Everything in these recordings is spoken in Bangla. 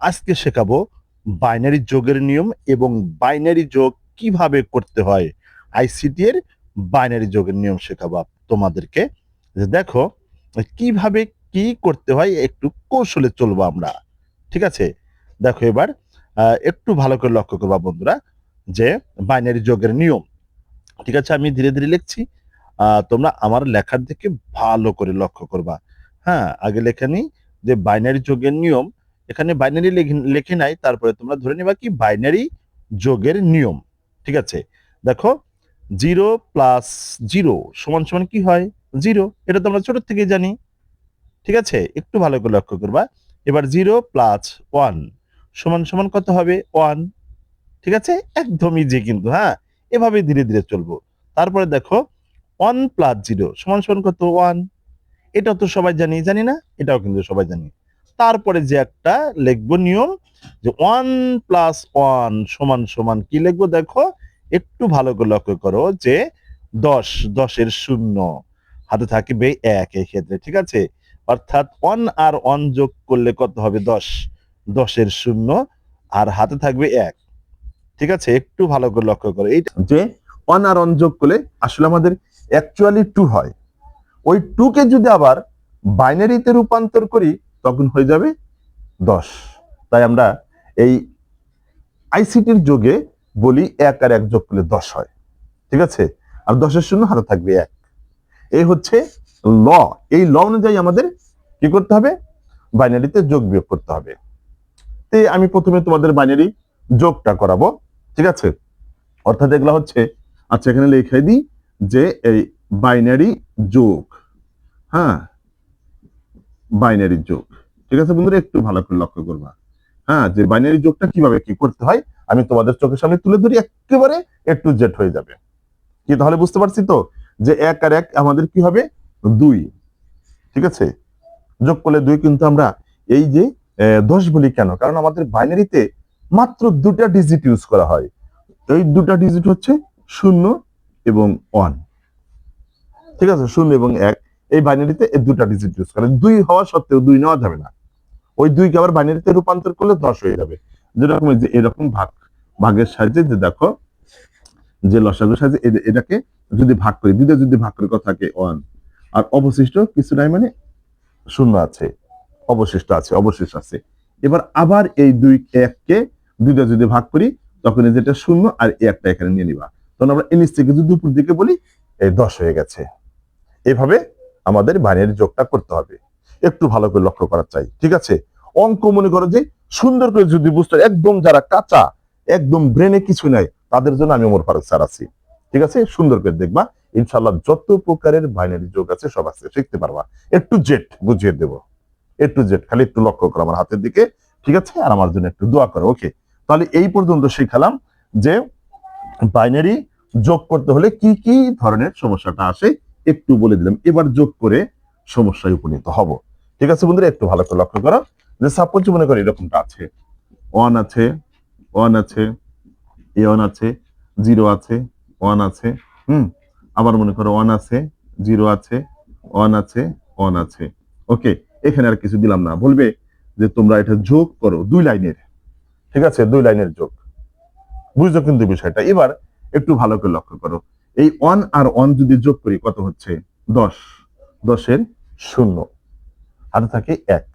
আজকে শেখাবো বাইনারি যোগের নিয়ম এবং বাইনারি যোগ কীভাবে করতে হয়। আইসিটি এর বাইনারি যোগের নিয়ম শেখাবো তোমাদেরকে। দেখো, কীভাবে কি করতে হয় একটু কৌশলে চলবো আমরা। ঠিক আছে? দেখো এবার একটু ভালো করে লক্ষ্য করবা বন্ধুরা যে বাইনারি যোগের নিয়ম। ঠিক আছে? আমি ধীরে ধীরে লিখছি। তোমরা আমার লেখার দিকে ভালো করে লক্ষ্য করবা। হ্যাঁ আগে লেখা নেই যে বাইনারি যোগের নিয়ম এখানে বাইনারি লেখে নাই, তারপরে তোমরা ধরে নিবা কি বাইনারি যোগের নিয়ম, ঠিক আছে? দেখো জিরো প্লাস জিরো সমান সমান কি হয়? জিরো এটা তো আমরা ছোট থেকে জানি, ঠিক আছে? একটু ভালো করে লক্ষ্য করবা। এবার জিরো প্লাস ওয়ান সমান সমান কত হবে? ওয়ান ঠিক আছে? একদম ইজি কিন্তু হ্যাঁ? এভাবে ধীরে ধীরে চলবো। তারপরে দেখো ওয়ান প্লাস জিরো সমান সমান কত? ওয়ান এটা তো সবাই জানি জানি না? এটাও কিন্তু সবাই জানি। তারপরে যে একটা লিখব নিয়ম যে ওয়ান প্লাস ওয়ান সমান সমান কি লিখব দেখো? একটু ভালো করে লক্ষ্য করো যে দশ, দশের শূন্য, হাতে থাকবে এক এই ক্ষেত্রে, ঠিক আছে? অর্থাৎ ওয়ান আর ওয়ান যোগ করলে কত হবে? দশ, দশের শূন্য আর হাতে থাকবে এক, ঠিক আছে? একটু ভালো করে লক্ষ্য করো। এই যে ওয়ান আর ওয়ান যোগ করলে আসলে আমাদের অ্যাকচুয়ালি টু হয়। ওই টুকে যদি আবার বাইনারিতে রূপান্তর করি তখন হয়ে যাবে দশ। তাই আমরা এই আইসিটির যোগে বলি এক আর এক যোগ করলে দশ হয়। ঠিক আছে? আর দশের শূন্য হাতে থাকবে এক। এই হচ্ছে ল। এই ল অনুযায়ী আমাদের কি করতে হবে? বাইনারিতে যোগ বিয়োগ করতে হবে। তে আমি প্রথমে তোমাদের বাইনারি যোগটা করাবো। ঠিক আছে? অর্থাৎ এগুলো হচ্ছে আচ্ছা এখানে লিখে দিই যে এই বাইনারি যোগ হ্যাঁ? বাইনারি যোগ। ঠিক আছে বন্ধুরা? একটু ভালো করে লক্ষ্য করবা। হ্যাঁ যে বাইনারি যোগটা কীভাবে কি করতে হয়, আমি তোমাদের চোখের সামনে তুলে ধরি, একেবারে একটু জেট হয়ে যাবে। কি তাহলে বুঝতে পারছি তো? যে এক আর এক আমাদের কি হবে? দুই। ঠিক আছে? যোগ করলে দুই কিন্তু আমরা এই যে দশ বলি কেন? কারণ আমাদের বাইনারিতে মাত্র দুটা ডিজিট ইউজ করা হয়। এই দুটা ডিজিট হচ্ছে শূন্য এবং ওয়ান ঠিক আছে? শূন্য এবং এক। এই বাইনারিতে দুটা ডিজিট ইউজ করে। দুই হওয়া সত্ত্বেও দুই নেওয়া যাবে না। ওই দুইকে আবার বাইনারিতে রূপান্তর করলে দশ হয়ে যাবে। যেরকম যে এরকম ভাগ, ভাগের সাহায্যে যে দেখো, যে লসাগুর সাহায্যে এটাকে যদি ভাগ করি, দুইটা যদি ভাগ করে, কথা থাকে ওয়ান আর অবশিষ্ট কিছু নাই মানে শূন্য আছে। অবশিষ্ট আছে অবশিষ্ট আছে। এবার আবার এই দুই, এককে দুইটা যদি ভাগ করি, তখন যেটা শূন্য আর একটা এখানে নিয়ে নিবা। তখন আমরা এনিচ থেকে যদি উপর দিকে বলি, এই দশ হয়ে গেছে। এভাবে আমাদের বাইনারি যোগটা করতে হবে। একটু ভালো করে লক্ষ্য করা চাই, ঠিক আছে? অঙ্ক মনে করো যে সুন্দর করে যদি বুঝতে একদম যারা কাঁচা, একদম ব্রেনে কিছু নাই, তাদের জন্য আমি ওমর ফারুক স্যার আছি। ঠিক আছে? সুন্দর করে দেখবা ইনশাল্লাহ যত প্রকারের বাইনারি যোগ আছে, সব আছে, শিখতে পারবা। একটু জেট বুঝিয়ে দেবো। একটু জেট খালি একটু লক্ষ্য করো আমার হাতের দিকে, ঠিক আছে? আর আমার জন্য একটু দোয়া করো ওকে তাহলে এই পর্যন্ত শিখালাম যে বাইনারি যোগ করতে হলে কি কি ধরনের সমস্যাটা আসে একটু বলে দিলাম, এবার যোগ করে সমস্যায় উপনীত হব। ঠিক আছে বন্ধুরা? একটু ভালো করে লক্ষ্য করো যে সাপোজ মনে করো এরকমটা আছে। ওয়ান আছে ওয়ান আছে এ ওয়ান আছে জিরো আছে ওয়ান আছে, হুম? আবার মনে করো ওয়ান আছে জিরো আছে ওয়ান আছে ওয়ান আছে। ওকে এখানে আর কিছু দিলাম না। বলবে যে তোমরা এটা যোগ করো দুই লাইনের। ঠিক আছে? দুই লাইনের যোগ। বুঝছ কিন্তু বিষয়টা? এবার একটু ভালো করে লক্ষ্য করো। এই ওয়ান আর ওয়ান যদি যোগ করি, কত হচ্ছে? দশ। দশের শূন্য। হাতে থাকে এক।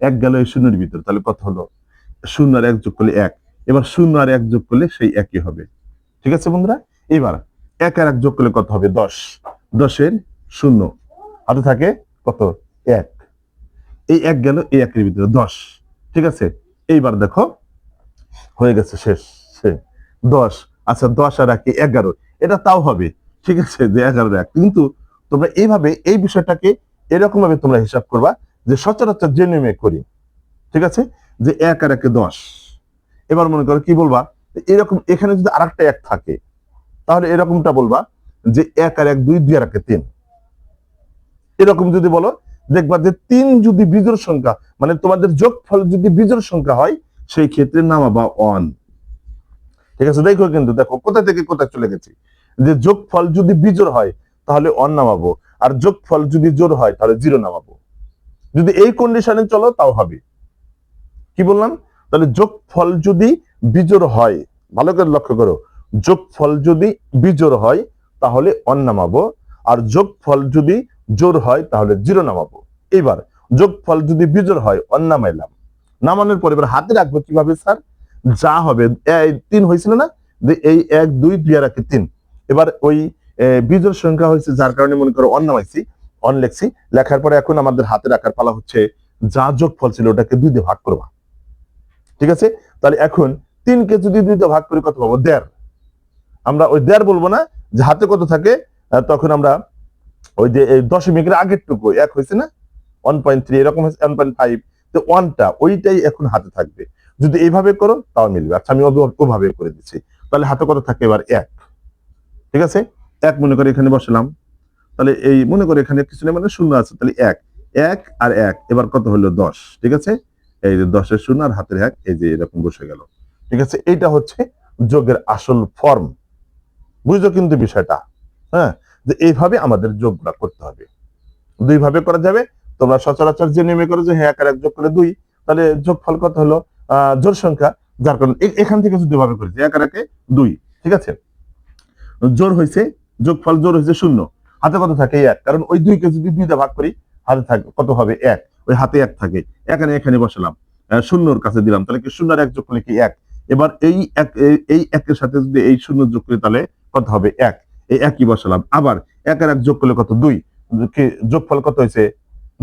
এক গেল এই শূন্যের ভিতরে, তাহলে কত হলো? শূন্য আর এক যোগ করলে এক। এবার শূন্য আর এক যোগ করলে সেই একই হবে। ঠিক আছে বন্ধুরা? এবার এক আর এক যোগ করলে কত হবে? দশ। দশের শূন্য। হাতে থাকে কত? এক। এই এক গেল এই একের ভিতরে দশ। ঠিক আছে? এইবার দেখো, হয়ে গেছে শেষ। দশ। আচ্ছা দশ আর একে, এগারো। এটা তাও হবে। ঠিক আছে যে এগারো এক কিন্তু তোমরা এইভাবে এই বিষয়টাকে এরকম ভাবে তোমরা হিসাব করবা যে সচরাচর যে নেমে করি। ঠিক আছে? যে এক আর একে দশ। এবার মনে করো কি বলবা? এরকম এখানে যদি আর এক থাকে, তাহলে এরকমটা বলবা যে এক আর এক দুই দুই আর একে তিন। এরকম যদি বলো, দেখবা যে তিন যদি বিজোড় সংখ্যা মানে তোমাদের যোগফল যদি বিজোড় সংখ্যা হয়, সেই ক্ষেত্রে নামাবা অন ঠিক আছে? দেখো কিন্তু, দেখো কোথা থেকে কোথায় চলে গেছি? যে যোগফল যদি বিজোড় হয়, তাহলে অন নামাবো। আর যোগফল যদি জোর হয়, তাহলে জিরো নামাবো। যদি এই কন্ডিশনে চলো, তাও হবে। কি বললাম? তাহলে যোগফল যদি বিজোড় হয়, ভালো করে লক্ষ্য করো, যোগফল যদি বিজোড় হয়, তাহলে অন নামাবো। আর যোগফল যদি জোর হয়, তাহলে জিরো নামাবো। এবার যোগফল যদি বিজোড় হয় অন নামাইলাম। নামানোর পরে এবার হাতে রাখব কীভাবে, স্যার? যা হবে তিন হয়েছিল না? এই এক দুই দুই আর একে তিন। এবার ওই এ, বিজোড় সংখ্যা হয়েছে যার কারণে মনে করো অন নামাইছি অন লেখছি। লেখার পরে এখন আমাদের হাতে রাখার পালা হচ্ছে যা যোগফল ছিল ওটাকে দুই দিয়ে ভাগ করবা। ঠিক আছে? তাহলে এখন তিনকে যদি দুই দিয়ে ভাগ করি কত পাবো? দেড়। আমরা ওই দেড় বলব না যে হাতে কত থাকে তখন আমরা ওই যে দশমিকের আগের টুকু এক হয়েছে না? ওয়ান পয়েন্ট থ্রি এরকম হয়েছে ওয়ান পয়েন্ট ফাইভ তো ওয়ানটা ওইটাই এখন হাতে থাকবে। যদি এইভাবে করো, তাও মিলবে। আচ্ছা আমি ওভাবে- করে দিচ্ছি। তাহলে হাতে কত থাকে? এবার এক। ঠিক আছে? এক মনে করে এখানে বসালাম। তাহলে এই মনে করে এখানে কিছু নেই মানে শূন্য আছে। তাহলে এক। এক আর এক। এবার কত হলো? দশ। ঠিক আছে? এই যে দশের শূন্য আর হাতের এক, এই যে এরকম বসে গেল। ঠিক আছে? এইটা হচ্ছে যোগের আসল ফর্ম বুঝছ কিন্তু বিষয়টা? হ্যাঁ? যে এইভাবে আমাদের যোগগুলা করতে হবে। দুইভাবে করা যাবে। তোমরা সচরাচর যে নেমে করো যে হ্যাঁ এক আর এক যোগ করে দুই। তাহলে যোগফল কত হলো? জোর সংখ্যা যার কারণে এখান থেকে যদি ভাবে করি যে এক একে দুই, ঠিক আছে? জোর হয়েছে যোগফল জোর হয়েছে শূন্য। হাতে কত থাকে? এক। কারণ ওই দুইকে যদি দুইটা ভাগ করি, হাতে থাকে কত হবে? এক। ওই হাতে এক থাকে। এখানে এখানে বসালাম। শূন্যর কাছে দিলাম। তাহলে কি শূন্য এক যোগ করলে কি এক? এবার এই এক এই- একের সাথে যদি এই শূন্য যোগ করি, তাহলে কত হবে? এক। এই একই বসালাম। আবার এক আর এক যোগ করলে কত? দুই। যোগফল কত হয়েছে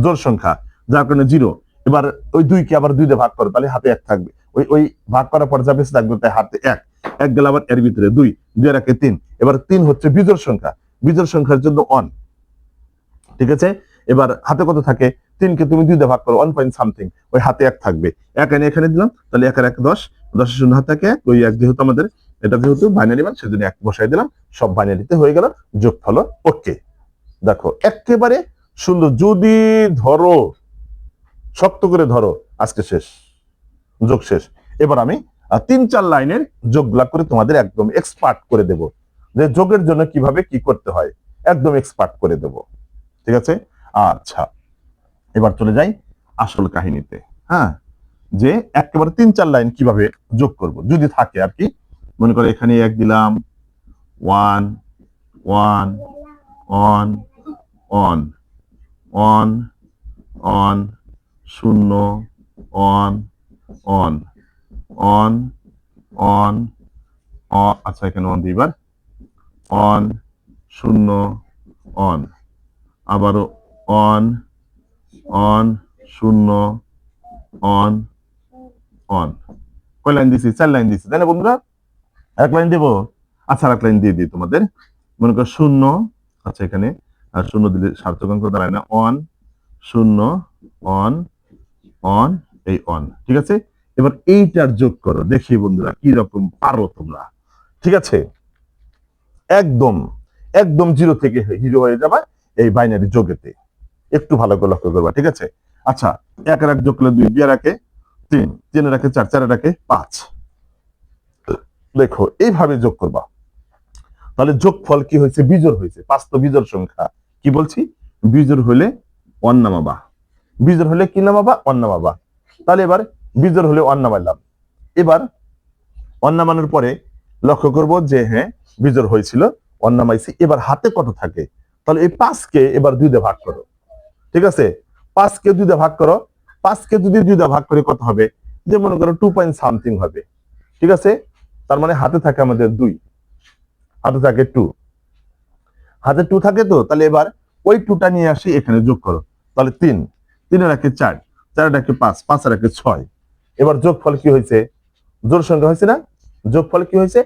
জোর সংখ্যা। যার কারণে জিরো। এবার ওই দুইকে আবার দুই ভাগ করো, তাহলে হাতে এক থাকবে। ওই ওই ভাগ করার পর যা বেশি থাকবে, তাই হাতে এক। এক গেলে আবার এর ভিতরে দুই দুই একে তিন। এবার তিন হচ্ছে বিজোড় সংখ্যা। বিজোড় সংখ্যার জন্য অন ঠিক আছে? এবার হাতে কত থাকে? তিনকে তুমি দুই ভাগ করো ওয়ান পয়েন্ট সামথিং ওই হাতে এক থাকবে। এক এনে এখানে দিলাম, তাহলে এক আর এক দশ। দশের শূন্য হাতে এক ওই এক যেহেতু আমাদের, এটা যেহেতু বাইনারি মান, সেজন্য এক বসাই দিলাম। সব বাইনারিতে হয়ে গেল, যোগফল ওকে দেখো, একেবারে সুন্দর। যদি ধরো শক্ত করে ধরো, আজকে শেষ, যোগ শেষ। এবার আমি তিন চার লাইনের যোগগুলা করে তোমাদের একদম এক্সপার্ট করে দেব। যে যোগের জন্য কীভাবে কি করতে হয়, একদম এক্সপার্ট করে দেব। ঠিক আছে? আচ্ছা এবার চলে যাই আসল কাহিনীতে। হ্যাঁ যে একেবারে তিন চার লাইন কীভাবে যোগ করব। যদি থাকে আর কি, মনে করো এখানে এক দিলাম, one one, on on on on শূন্য অন অন অন অন আচ্ছা এখানে অন দুইবার অন শূন্য অন আবারও অন অন শূন্য অন অন কয় লাইন দিছি? চার লাইন দিছি, তাই না বন্ধুরা? এক লাইন দেবো? আচ্ছা এক লাইন দিয়ে দিই তোমাদের। মনে করো শূন্য আচ্ছা এখানে। আর শূন্য দিলে সার্থক দাঁড়ায় না। অন শূন্য অন অন এই অন ঠিক আছে? এবার এইটার যোগ করো, দেখি বন্ধুরা কি রকম পারো তোমরা, ঠিক আছে? একদম একদম জিরো থেকে হিরো হয়ে যাবা এই বাইনারি যোগেতে। একটু ভালো করে লক্ষ্য করবা, ঠিক আছে? আচ্ছা এক এক যোগ করলে দুই দুই একে তিন তিনের একে চার চার একে পাঁচ। দেখো, এইভাবে যোগ করবা। তাহলে যোগফল কি হয়েছে? বিজোর হয়েছে, পাঁচ তো বিজোর সংখ্যা। কি বলছি? বিজোর হলে অন নামাবা। বিজোর হলে কি নামাবা অন নামাবা তাহলে এবার বিজোর হলে অন নামাইলাম এবার অন নামানোর পরে লক্ষ্য করব যে হ্যাঁ বিজোর হয়েছিল অন নামাইছি এবার হাতে কত থাকে? তাহলে এই পাঁচকে এবার দুই ভাগ করো। ঠিক আছে? পাঁচকে দুই দিয়ে ভাগ করো। পাঁচকে যদি দুই ভাগ করে কত হবে? যে মনে করো টু পয়েন্ট সামথিং হবে। ঠিক আছে? তার মানে হাতে থাকে আমাদের দুই। হাতে থাকে টু হাতে টু থাকে তো? তাহলে এবার ওই টুটা নিয়ে আসি, এখানে যোগ করো। তাহলে তিন। তিনের একে চার চারের একে পাঁচ পাঁচের একে ছয়। এবার যোগফল কি হয়েছে? জোর সংখ্যা হয়েছে না? যোগফল কি হয়েছে?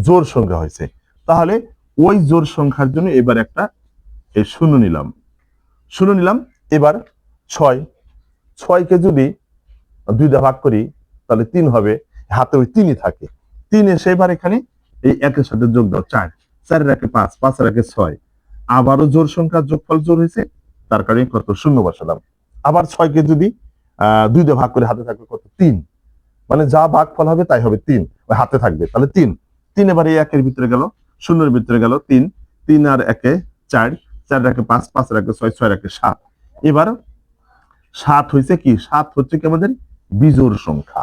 জোর সংখ্যা হয়েছে। তাহলে ওই জোর সংখ্যার জন্য এবার একটা এই শূন্য নিলাম। শূন্য নিলাম, এবার ছয়। ছয়কে যদি দুই দা ভাগ করি, তাহলে তিন হবে। হাতে ওই তিনই থাকে। তিন এসে এবার এখানে এই একের সাথে যোগ দাও চার। চারের একে পাঁচ পাঁচের একে ছয়। আবারও জোর সংখ্যা যোগফল জোর হয়েছে। তার কারণে কত? শূন্য বসালাম। আবার ছয়কে যদি দুই দিয়ে ভাগ করে হাতে থাকবে কত? তিন। মানে যা ভাগ ফল হবে তাই হবে তিন। হাতে থাকবে। তাহলে তিন। তিন এবার এই একের ভিতরে গেল। শূন্যের ভিতরে গেল তিন। তিন আর একে চার। চার একে পাঁচ পাঁচ একে ছয় ছয় একে সাত। এবার সাত হয়েছে কি? সাত হচ্ছে কি আমাদের? বিজোর সংখ্যা।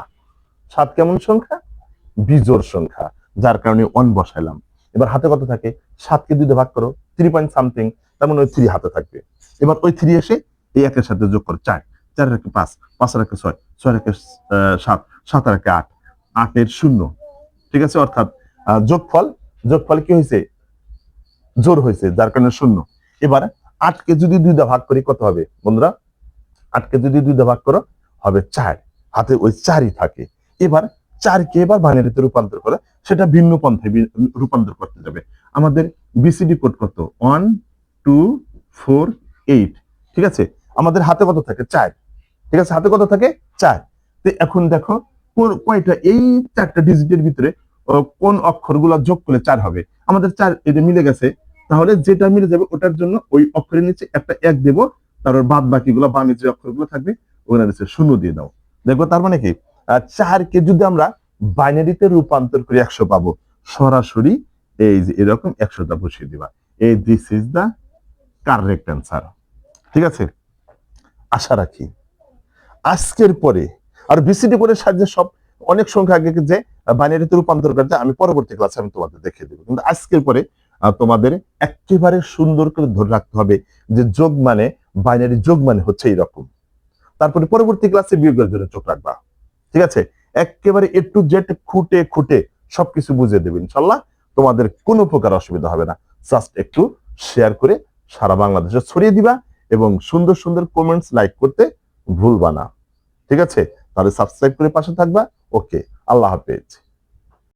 সাত কেমন সংখ্যা? বিজোর সংখ্যা। যার কারণে ওয়ান বসাইলাম। এবার হাতে কত থাকে? সাতকে দুই ভাগ করো। থ্রি পয়েন্ট সামথিং তার মানে ওই থ্রি হাতে থাকবে। এবার ওই থ্রি এসে এই একের সাথে যোগ করো চার। চার একে পাঁচ পাঁচ একে ছয় ছয় একে সাত সাত একে আট আটের শূন্য। ঠিক আছে? অর্থাৎ যোগফল যোগফল কি হয়েছে? জোর হয়েছে, যার কারণে শূন্য। এবার আটকে যদি দুই দা ভাগ করি, কত হবে? বন্ধুরা, আটকে যদি দুই দা ভাগ করো, হবে চার। হাতে ওই চারই থাকে। এবার চারকে এবার বাইনারিতে রূপান্তর করে, সেটা ভিন্ন পন্থায় রূপান্তর করতে যাবে। আমাদের বিসিডি কোড কত? ওয়ান টু ফোর এইট ঠিক আছে? আমাদের হাতে কত থাকে? চার। ঠিক আছে? হাতে কত থাকে? চার। এখন দেখো, কোন কয়টা? এই চারটা ডিজিটের ভিতরে কোন অক্ষরগুলো যোগ করলে চার হবে? আমাদের চার এটা মিলে গেছে, তাহলে যেটা মিলে যাবে ওটার জন্য ওই অক্ষরের নিচে একটা এক দেব, তারপর বাদ বাকিগুলো বামে যে অক্ষরগুলো থাকবে, ওগুলো নিচে শূন্য দিয়ে দাও। দেখব তার মানে কি? চারকে যদি আমরা বাইনারিতে রূপান্তর করে একশো পাবো, সরাসরি এই যে এরকম একশোটা বসিয়ে দিবা। এই this is the correct answer ঠিক আছে? আশা রাখি। আজকের পরে, আর বিসিডি করে সাহায্যে সব, অনেক সংখ্যা আগে যে বাইনারিতে রূপান্তর করতে, আমি পরবর্তী ক্লাসে আমি তোমাদের দেখিয়ে দেবো। কিন্তু আজকের পরে তোমাদের একেবারে সুন্দর করে ধরে রাখতে হবে যে, যোগ মানে বাইনারি যোগ মানে হচ্ছে এইরকম। তারপরে পরবর্তী ক্লাসে বিয়োগের জন্য চোখ রাখবা। ঠিক আছে? একেবারে এ টু জেড খুঁটে খুঁটে সবকিছু বুঝিয়ে দেবে, ইনশাল্লাহ। তোমাদের কোনো প্রকার অসুবিধা হবে না। জাস্ট একটু শেয়ার করে সারা বাংলাদেশে ছড়িয়ে দিবা। এবং সুন্দর সুন্দর কমেন্টস লাইক করতে ভুলবা না। ঠিক আছে? তাহলে সাবস্ক্রাইব করে পাশে থাকবা। ওকে আল্লাহ হাফেজ।